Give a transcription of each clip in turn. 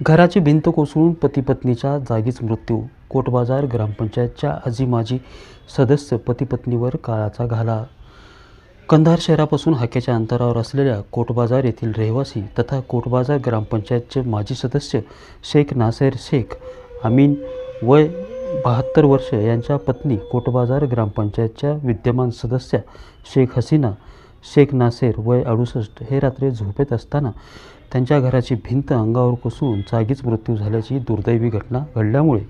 घराची भिंत कोसळून पतिपत्नीच्या जागीच मृत्यू. कोटबाजार ग्रामपंचायतच्या आजी माजी सदस्य पती पत्नीवर काळाचा घाला. कंधार शहरापासून हाकेच्या अंतरावर असलेल्या कोटबाजार येथील रहिवासी तथा कोटबाजार ग्रामपंचायतचे माजी सदस्य शेख नासेर शेख अमीन वय बहात्तर वर्ष यांच्या पत्नी कोटबाजार ग्रामपंचायतच्या विद्यमान सदस्या शेख हसीना शेख नासेर वय अडुसष्ट हे रात्री झोपेत असताना त्यांच्या घराची भिंत अंगावर कोसळून जागीच मृत्यू झाल्याची दुर्दैवी घटना घडल्यामुळे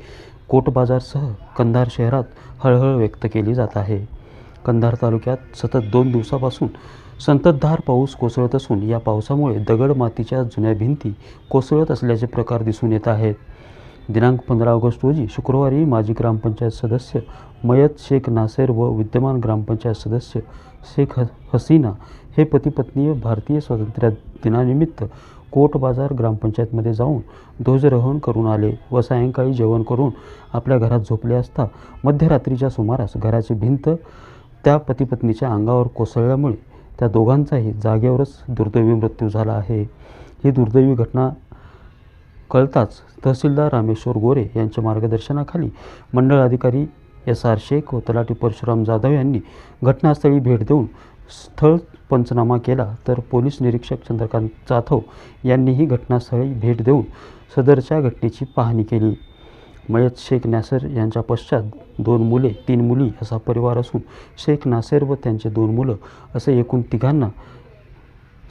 कोटबाजारसह कंधार शहरात हळहळ व्यक्त केली जात आहे. कंधार तालुक्यात सतत दोन दिवसापासून संततधार पाऊस कोसळत असून या पावसामुळे दगड मातीच्या जुन्या भिंती कोसळत असल्याचे प्रकार दिसून येत आहेत. दिनांक पंधरा ऑगस्ट रोजी शुक्रवारी माजी ग्रामपंचायत सदस्य मयत शेख नासेर व विद्यमान ग्रामपंचायत सदस्य शेख ह हसीना हे पतीपत्नी भारतीय स्वातंत्र्य दिनानिमित्त कोट बाजार ग्रामपंचायतमध्ये जाऊन ध्वजरोहण करून आले व सायंकाळी जेवण करून आपल्या घरात झोपले असता मध्यरात्रीच्या सुमारास घराची भिंत त्या पतीपत्नीच्या अंगावर कोसळल्यामुळे त्या दोघांचाही जागेवरच दुर्दैवी मृत्यू झाला आहे. ही दुर्दैवी घटना कळताच तहसीलदार रामेश्वर गोरे यांच्या मार्गदर्शनाखाली मंडळ अधिकारी एस आर शेख व तलाठी परशुराम जाधव यांनी घटनास्थळी भेट देऊन स्थळ पंचनामा केला तर पोलीस निरीक्षक चंद्रकांत जाधव यांनीही घटनास्थळी भेट देऊन सदरच्या घटनेची पाहणी केली. मयत शेख नासेर यांच्या पश्चात दोन मुले तीन मुली असा परिवार असून शेख नासेर व त्यांचे दोन मुलं असे एकूण तिघांना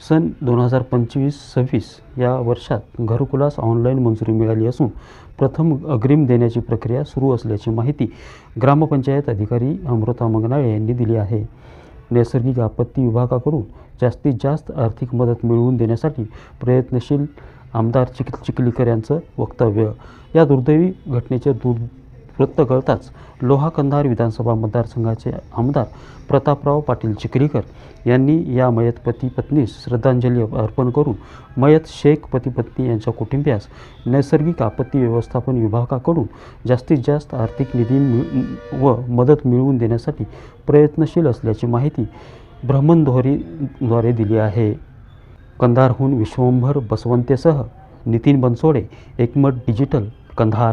सन दोन हजार पंचवीस सव्वीस या वर्षात घरकुलास ऑनलाईन मंजुरी मिळाली असून प्रथम अग्रिम देण्याची प्रक्रिया सुरू असल्याची माहिती ग्रामपंचायत अधिकारी अमृता मंगनाळे यांनी दिली आहे. नैसर्गिक आपत्ती विभागाकडून जास्तीत जास्त आर्थिक मदत मिळवून देण्यासाठी प्रयत्नशील आमदार चिक चिखलीकर यांचं वक्तव्य. या दुर्दैवी घटनेचे दूर वृत्त कळताच लोहा कंधार विधानसभा मतदारसंघाचे आमदार प्रतापराव पाटील चिखलीकर यांनी या मयत पती पत्नीस श्रद्धांजली अर्पण करून मयत शेख पती पत्नी यांच्या कुटुंबियास नैसर्गिक आपत्ती व्यवस्थापन विभागाकडून जास्तीत जास्त आर्थिक निधी व मदत मिळवून देण्यासाठी प्रयत्नशील असल्याची माहिती भ्रमणध्वरीद्वारे दिली आहे. कंधारहून Vishwambhar बसवंतेसह Nitin Bansode Ekmat digital Kandhar